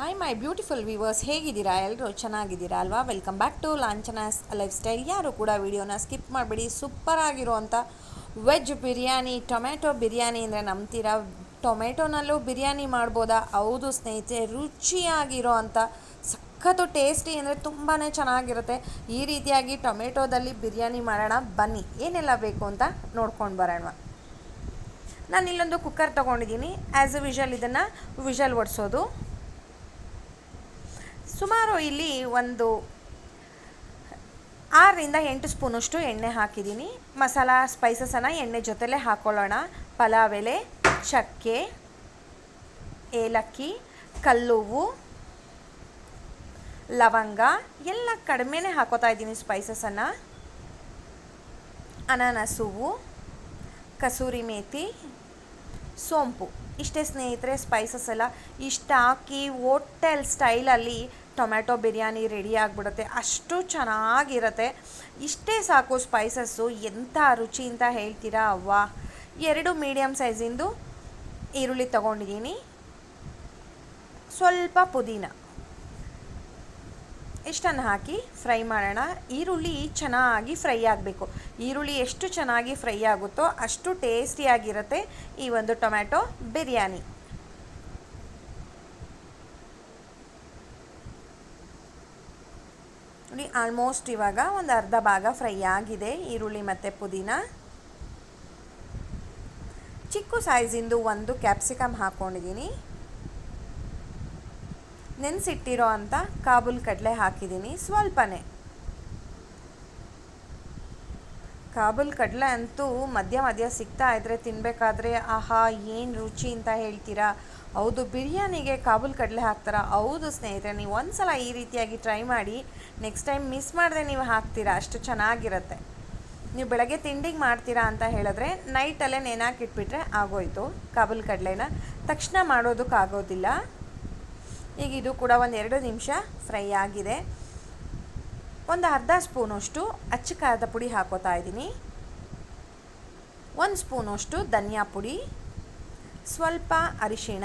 Hi my beautiful viewers ಹೇಗಿದ್ದೀರಾ? ಎಲ್ಲರೂ ಚೆನ್ನಾಗಿದ್ದೀರಾ ಅಲ್ವಾ? Welcome back to Lanchanas lifestyle ಯಾರು ಕೂಡ ವಿಡಿಯೋನ ಸ್ಕಿಪ್ ಮಾಡಿಬಿಡಿ. ಸೂಪರ್ ಆಗಿರುವಂಥ ವೆಜ್ ಬಿರಿಯಾನಿ ಟೊಮೆಟೊ ಬಿರಿಯಾನಿ ಅಂದರೆ ನಂಬ್ತೀರಾ? ಟೊಮೆಟೊನಲ್ಲೂ ಬಿರಿಯಾನಿ ಮಾಡ್ಬೋದಾ? ಹೌದು ಸ್ನೇಹಿತರೆ ರುಚಿಯಾಗಿರೋ ಅಂಥ ಸಖತ್ತು ಟೇಸ್ಟಿ ಅಂದರೆ ತುಂಬಾ ಚೆನ್ನಾಗಿರುತ್ತೆ. ಈ ರೀತಿಯಾಗಿ ಟೊಮೆಟೊದಲ್ಲಿ ಬಿರಿಯಾನಿ ಮಾಡೋಣ. ಬನ್ನಿ. ಏನೆಲ್ಲ ಬೇಕು ಅಂತ ನೋಡ್ಕೊಂಡು ಬರೋಣ. ನಾನು ಇಲ್ಲೊಂದು ಕುಕ್ಕರ್ ತೊಗೊಂಡಿದ್ದೀನಿ. ಆ್ಯಸ್ ಎ ವಿಷಲ್ ಇದನ್ನು ವಿಷಲ್ ಒಡಿಸೋದು ಸುಮಾರು ಇಲ್ಲಿ ಒಂದು ಆರರಿಂದ ಎಂಟು ಸ್ಪೂನಷ್ಟು ಎಣ್ಣೆ ಹಾಕಿದ್ದೀನಿ. ಮಸಾಲ ಸ್ಪೈಸಸನ್ನು ಎಣ್ಣೆ ಜೊತೆಲೇ ಹಾಕೊಳ್ಳೋಣ. ಪಲಾವ್ ಎಲೆ, ಚಕ್ಕೆ, ಏಲಕ್ಕಿ, ಕಲ್ಲುವು, ಲವಂಗ ಎಲ್ಲ ಕಡಿಮೆನೇ ಹಾಕೋತಾ ಇದ್ದೀನಿ ಸ್ಪೈಸಸನ್ನು ಅನಾನಸ್ ಕಸೂರಿ ಮೇಥಿ ಸೋಂಪು. ಇಷ್ಟೇ ಸ್ನೇಹಿತರೆ ಸ್ಪೈಸಸ್ ಎಲ್ಲ ಇಷ್ಟು ಹಾಕಿ ಹೋಟೆಲ್ ಸ್ಟೈಲಲ್ಲಿ ಟೊಮ್ಯಾಟೊ ಬಿರಿಯಾನಿ ರೆಡಿ ಆಗಿಬಿಡುತ್ತೆ. ಅಷ್ಟು ಚೆನ್ನಾಗಿರುತ್ತೆ. ಇಷ್ಟೇ ಸಾಕು ಸ್ಪೈಸಸ್ಸು ಎಂಥ ರುಚಿ ಅಂತ ಹೇಳ್ತೀರಾ ಅವ್ವಾ? ಎರಡು ಮೀಡಿಯಮ್ ಸೈಜಿಂದು ಈರುಳ್ಳಿ ತಗೊಂಡಿದ್ದೀನಿ. ಸ್ವಲ್ಪ ಪುದೀನ. ಇಷ್ಟನ್ನು ಹಾಕಿ ಫ್ರೈ ಮಾಡೋಣ. ಈರುಳ್ಳಿ ಚೆನ್ನಾಗಿ ಫ್ರೈ ಆಗಬೇಕು. ಈರುಳ್ಳಿ ಎಷ್ಟು ಚೆನ್ನಾಗಿ ಫ್ರೈ ಆಗುತ್ತೋ ಅಷ್ಟು ಟೇಸ್ಟಿಯಾಗಿರುತ್ತೆ ಈ ಒಂದು ಟೊಮ್ಯಾಟೊ ಬಿರಿಯಾನಿ. ನೋಡಿ, ಆಲ್ಮೋಸ್ಟ್ ಇವಾಗ ಒಂದು ಅರ್ಧ ಭಾಗ ಫ್ರೈ ಆಗಿದೆ. ಈರುಳ್ಳಿ ಮತ್ತು ಪುದೀನ. ಚಿಕ್ಕ ಸೈಜಿಂದು ಒಂದು ಕ್ಯಾಪ್ಸಿಕಮ್ ಹಾಕ್ಕೊಂಡಿದ್ದೀನಿ ನೆನೆಸಿಟ್ಟಿರೋ ಅಂಥ ಕಾಬೂಲ್ ಕಡಲೆ ಹಾಕಿದ್ದೀನಿ ಸ್ವಲ್ಪನೇ. ಕಾಬೂಲ್ ಕಡಲೆ ಅಂತೂ ಮಧ್ಯ ಮಧ್ಯ ಸಿಗ್ತಾ ಇದ್ರೆ ತಿನ್ನಬೇಕಾದ್ರೆ ಆಹಾ, ಏನು ರುಚಿ ಅಂತ ಹೇಳ್ತೀರಾ? ಹೌದು, ಬಿರಿಯಾನಿಗೆ ಕಾಬೂಲ್ ಕಡಲೆ ಹಾಕ್ತಾರಾ. ಹೌದು ಸ್ನೇಹಿತರೆ, ನೀವು ಒಂದು ಸಲ ಈ ರೀತಿಯಾಗಿ ಟ್ರೈ ಮಾಡಿ. ನೆಕ್ಸ್ಟ್ ಟೈಮ್ ಮಿಸ್ ಮಾಡದೆ ನೀವು ಹಾಕ್ತೀರಾ, ಅಷ್ಟು ಚೆನ್ನಾಗಿರುತ್ತೆ. ನೀವು ಬೆಳಗ್ಗೆ ತಿಂಡಿಗೆ ಮಾಡ್ತೀರಾ ಅಂತ ಹೇಳಿದ್ರೆ ನೈಟಲ್ಲೇ ನೆನಾಕಿಟ್ಬಿಟ್ರೆ ಆಗೋಯ್ತು. ಕಾಬೂಲ್ ಕಡಲೆನ ತಕ್ಷಣ ಮಾಡೋದಕ್ಕಾಗೋದಿಲ್ಲ. ಈಗ ಇದು ಕೂಡ ಒಂದು ಎರಡು ನಿಮಿಷ ಫ್ರೈ ಆಗಿದೆ. ಒಂದು ಅರ್ಧ ಸ್ಪೂನಷ್ಟು ಅಚ್ಚ ಖಾರದ ಪುಡಿ ಹಾಕೋತಾ ಇದ್ದೀನಿ. ಒಂದು ಸ್ಪೂನಷ್ಟು ಧನಿಯಾ ಪುಡಿ, ಸ್ವಲ್ಪ ಅರಿಶಿಣ,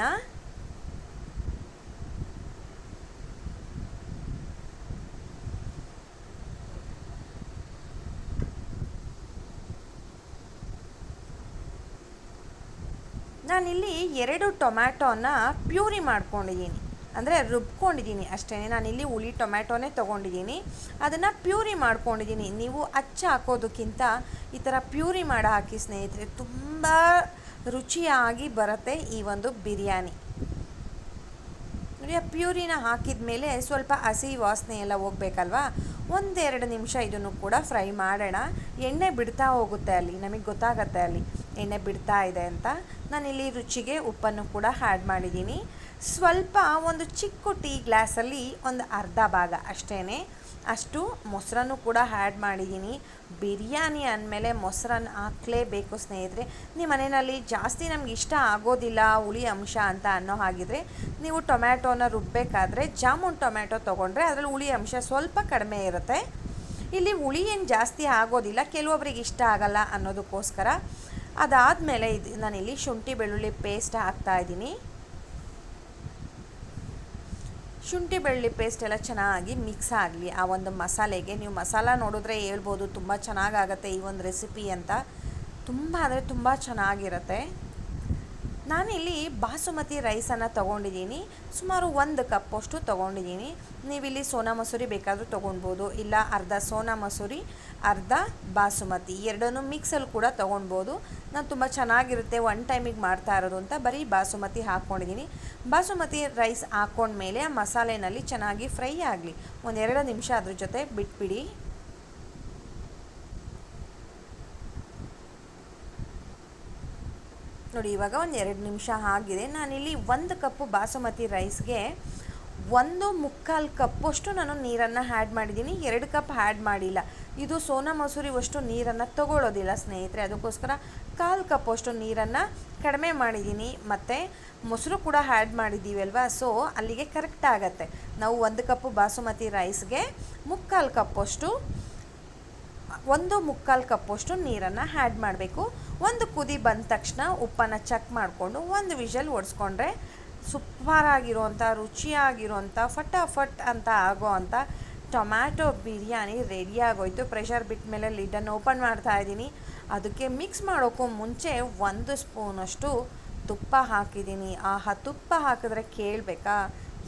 ನಾನಿಲ್ಲಿ ಎರಡು ಟೊಮ್ಯಾಟೋನ ಪ್ಯೂರಿ ಮಾಡ್ಕೊಂಡಿದ್ದೀನಿ. ಅಂದರೆ ರುಬ್ಕೊಂಡಿದ್ದೀನಿ ಅಷ್ಟೇ. ಇಲ್ಲಿ ಹುಳಿ ಟೊಮ್ಯಾಟೊನೇ ತೊಗೊಂಡಿದ್ದೀನಿ. ಅದನ್ನು ಪ್ಯೂರಿ ಮಾಡ್ಕೊಂಡಿದ್ದೀನಿ. ನೀವು ಅಚ್ಚ ಹಾಕೋದಕ್ಕಿಂತ ಈ ಥರ ಪ್ಯೂರಿ ಮಾಡಿ ಹಾಕಿ ಸ್ನೇಹಿತರೆ, ತುಂಬ ರುಚಿಯಾಗಿ ಬರುತ್ತೆ ಈ ಒಂದು ಬಿರಿಯಾನಿ. ನೋಡಿ, ಆ ಪ್ಯೂರಿನ ಹಾಕಿದ ಮೇಲೆ ಸ್ವಲ್ಪ ಹಸಿ ವಾಸನೆ ಎಲ್ಲ ಹೋಗ್ಬೇಕಲ್ವಾ? ಒಂದೆರಡು ನಿಮಿಷ ಇದನ್ನು ಕೂಡ ಫ್ರೈ ಮಾಡೋಣ. ಎಣ್ಣೆ ಬಿಡ್ತಾ ಹೋಗುತ್ತೆ ಅಲ್ಲಿ, ನಮಗೆ ಗೊತ್ತಾಗತ್ತೆ ಅಲ್ಲಿ. ಎಣ್ಣೆ ಬಿಡ್ತಾ ಇದೆ ಅಂತ ನಾನಿಲ್ಲಿ ರುಚಿಗೆ ಉಪ್ಪನ್ನು ಕೂಡ ಆ್ಯಡ್ ಮಾಡಿದ್ದೀನಿ. ಸ್ವಲ್ಪ ಒಂದು ಚಿಕ್ಕ ಟೀ ಗ್ಲಾಸಲ್ಲಿ ಒಂದು ಅರ್ಧ ಭಾಗ ಅಷ್ಟೇ ಅಷ್ಟು ಮೊಸರನ್ನು ಕೂಡ ಆ್ಯಡ್ ಮಾಡಿದ್ದೀನಿ. ಬಿರಿಯಾನಿ ಅಂದಮೇಲೆ ಮೊಸರನ್ನು ಹಾಕಲೇಬೇಕು ಸ್ನೇಹಿತರೆ. ನಿಮ್ಮ ಮನೆಯಲ್ಲಿ ಜಾಸ್ತಿ ನಮ್ಗೆ ಇಷ್ಟ ಆಗೋದಿಲ್ಲ ಹುಳಿ ಅಂಶ ಅಂತ ಅನ್ನೋ ಹಾಗಿದ್ರೆ ನೀವು ಟೊಮ್ಯಾಟೋನ ರುಬ್ಬಬೇಕಾದ್ರೆ ಜಾಮೂನ್ ಟೊಮ್ಯಾಟೊ ತೊಗೊಂಡ್ರೆ ಅದರಲ್ಲಿ ಹುಳಿ ಅಂಶ ಸ್ವಲ್ಪ ಕಡಿಮೆ ಇರುತ್ತೆ. ಇಲ್ಲಿ ಹುಳಿ ಏನು ಜಾಸ್ತಿ ಆಗೋದಿಲ್ಲ, ಕೆಲವೊಬ್ರಿಗೆ ಇಷ್ಟ ಆಗಲ್ಲ ಅನ್ನೋದಕ್ಕೋಸ್ಕರ ಅದಾದಮೇಲೆ ಇದು ನಾನಿಲ್ಲಿ ಶುಂಠಿ, ಬೆಳ್ಳುಳ್ಳಿ ಪೇಸ್ಟ್ ಹಾಕ್ತಾ ಇದ್ದೀನಿ. ಶುಂಠಿ, ಬೆಳ್ಳುಳ್ಳಿ ಪೇಸ್ಟ್ ಎಲ್ಲ ಚೆನ್ನಾಗಿ ಮಿಕ್ಸ್ ಆಗಲಿ. ಆ ಒಂದು ಮಸಾಲೆಗೆ ನೀವು ಮಸಾಲ ನೋಡಿದ್ರೆ ಹೇಳ್ಬೋದು, ತುಂಬ ಚೆನ್ನಾಗಾಗತ್ತೆ ಈ ಒಂದು ರೆಸಿಪಿ ಅಂತ. ತುಂಬ ಅಂದರೆ ತುಂಬ ಚೆನ್ನಾಗಿರುತ್ತೆ. ನಾನಿಲ್ಲಿ ಬಾಸುಮತಿ ರೈಸನ್ನು ತೊಗೊಂಡಿದ್ದೀನಿ. ಸುಮಾರು ಒಂದು ಕಪ್ಪಷ್ಟು ತೊಗೊಂಡಿದ್ದೀನಿ. ನೀವಿಲ್ಲಿ ಸೋನಾ ಮಸೂರಿ ಬೇಕಾದರೂ ತೊಗೊಳ್ಬೋದು ಇಲ್ಲ ಅರ್ಧ ಸೋನಾ ಮಸೂರಿ, ಅರ್ಧ ಬಾಸುಮತಿ. ಎರಡನ್ನೂ ಮಿಕ್ಸಲ್ಲಿ ಕೂಡ ತೊಗೊಳ್ಬೋದು ನಾನು ತುಂಬ ಚೆನ್ನಾಗಿರುತ್ತೆ, ಒನ್ ಟೈಮಿಗೆ ಮಾಡ್ತಾ ಇರೋದು ಅಂತ ಬರೀ ಬಾಸುಮತಿ ಹಾಕ್ಕೊಂಡಿದ್ದೀನಿ. ಬಾಸುಮತಿ ರೈಸ್ ಹಾಕ್ಕೊಂಡ್ಮೇಲೆ ಆ ಮಸಾಲೆನಲ್ಲಿ ಚೆನ್ನಾಗಿ ಫ್ರೈ ಆಗಲಿ. ಒಂದೆರಡು ನಿಮಿಷ ಅದ್ರ ಜೊತೆ ಬಿಟ್ಬಿಡಿ. ನೋಡಿ, ಇವಾಗ ಒಂದು ಎರಡು ನಿಮಿಷ ಆಗಿದೆ. ನಾನಿಲ್ಲಿ ಒಂದು ಕಪ್ಪು ಬಾಸುಮತಿ ರೈಸ್ಗೆ ಒಂದು ಮುಕ್ಕಾಲು ಕಪ್ಪಷ್ಟು ನಾನು ನೀರನ್ನು ಆ್ಯಡ್ ಮಾಡಿದ್ದೀನಿ. ಎರಡು ಕಪ್ ಹ್ಯಾಡ್ ಮಾಡಿಲ್ಲ. ಇದು ಸೋನಾ ಮಸೂರಿ ಅಷ್ಟು ನೀರನ್ನು ತಗೊಳ್ಳೋದಿಲ್ಲ ಸ್ನೇಹಿತರೆ. ಅದಕ್ಕೋಸ್ಕರ ಕಾಲು ಕಪ್ಪಷ್ಟು ನೀರನ್ನು ಕಡಿಮೆ ಮಾಡಿದ್ದೀನಿ. ಮತ್ತು ಮೊಸರು ಕೂಡ ಆ್ಯಡ್ ಮಾಡಿದ್ದೀವಿ ಸೊ ಅಲ್ಲಿಗೆ ಕರೆಕ್ಟ್ ಆಗುತ್ತೆ. ನಾವು ಒಂದು ಕಪ್ಪು ಬಾಸುಮತಿ ರೈಸ್ಗೆ ಮುಕ್ಕಾಲು ಕಪ್ಪಷ್ಟು ಒಂದು ಮುಕ್ಕಾಲು ಕಪ್ಪಷ್ಟು ನೀರನ್ನು ಆ್ಯಡ್ ಮಾಡಬೇಕು. ಒಂದು ಕುದಿ ಬಂದ ತಕ್ಷಣ ಉಪ್ಪನ್ನು ಚೆಕ್ ಮಾಡಿಕೊಂಡು ಒಂದು ವಿಷಲ್ ಒಡಿಸ್ಕೊಂಡ್ರೆ ಸೂಪರ್ ಆಗಿರುವಂಥ ರುಚಿಯಾಗಿರುವಂಥ, ಫಟಾಫಟ್ ಅಂತ ಆಗೋ ಅಂಥ ಟೊಮ್ಯಾಟೊ ಬಿರಿಯಾನಿ ರೆಡಿ ಆಗೋಯ್ತು. ಪ್ರೆಷರ್ ಬಿಟ್ಟ ಮೇಲೆ ಲಿಡ್ಡನ್ನು ಓಪನ್ ಮಾಡ್ತಾ ಇದ್ದೀನಿ. ಅದಕ್ಕೆ ಮಿಕ್ಸ್ ಮಾಡೋಕ್ಕೂ ಮುಂಚೆ ಒಂದು ಸ್ಪೂನಷ್ಟು ತುಪ್ಪ ಹಾಕಿದ್ದೀನಿ. ಆಹಾ, ತುಪ್ಪ ಹಾಕಿದ್ರೆ ಕೇಳಬೇಕಾ?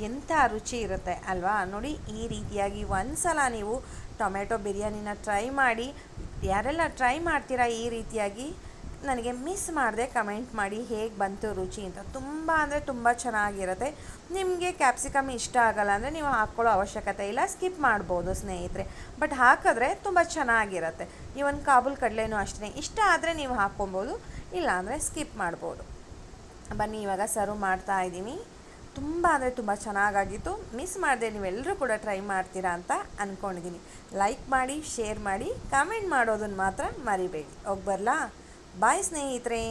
ಎಂಥ ರುಚಿ ಇರುತ್ತೆ ಅಲ್ವಾ? ನೋಡಿ, ಈ ರೀತಿಯಾಗಿ ಒಂದು ಸಲ ನೀವು ಟೊಮೆಟೊ ಬಿರಿಯಾನಿನ ಟ್ರೈ ಮಾಡಿ. ಯಾರೆಲ್ಲ ಟ್ರೈ ಮಾಡ್ತೀರಾ ಈ ರೀತಿಯಾಗಿ, ನನಗೆ ಮಿಸ್ ಮಾಡದೆ ಕಮೆಂಟ್ ಮಾಡಿ ಹೇಗೆ ಬಂತು ರುಚಿ ಅಂತ. ತುಂಬ ಅಂದರೆ ತುಂಬ ಚೆನ್ನಾಗಿರುತ್ತೆ. ನಿಮಗೆ ಕ್ಯಾಪ್ಸಿಕಮ್ ಇಷ್ಟ ಆಗಲ್ಲ ಅಂದರೆ ನೀವು ಹಾಕ್ಕೊಳ್ಳೋ ಅವಶ್ಯಕತೆ ಇಲ್ಲ ಸ್ಕಿಪ್ ಮಾಡ್ಬೋದು ಸ್ನೇಹಿತರೆ. ಬಟ್ ಹಾಕಿದ್ರೆ ತುಂಬ ಚೆನ್ನಾಗಿರುತ್ತೆ. ಇವನ್ ಕಾಬೂಲ್ ಕಡಲೆನೂ ಅಷ್ಟೇ. ಇಷ್ಟ ಆದರೆ ನೀವು ಹಾಕ್ಕೊಬೋದು, ಇಲ್ಲಾಂದರೆ ಸ್ಕಿಪ್ ಮಾಡ್ಬೋದು. ಬನ್ನಿ, ಇವಾಗ ಸರ್ವ್ ಮಾಡ್ತಾ ಇದ್ದೀನಿ ತುಂಬ ಅಂದರೆ ತುಂಬ ಚೆನ್ನಾಗಾಗಿತ್ತು. ಮಿಸ್ ಮಾಡದೆ ನೀವೆಲ್ಲರೂ ಕೂಡ ಟ್ರೈ ಮಾಡ್ತೀರಾ ಅಂತ ಅಂದ್ಕೊಂಡಿದ್ದೀನಿ ಲೈಕ್ ಮಾಡಿ ಶೇರ್ ಮಾಡಿ ಕಮೆಂಟ್ ಮಾಡೋದನ್ನು ಮಾತ್ರ ಮರಿಬೇಡಿ. ಹೋಗಿ ಬರಲಾ? ಬಾಯ್ ಸ್ನೇಹಿತರೆ!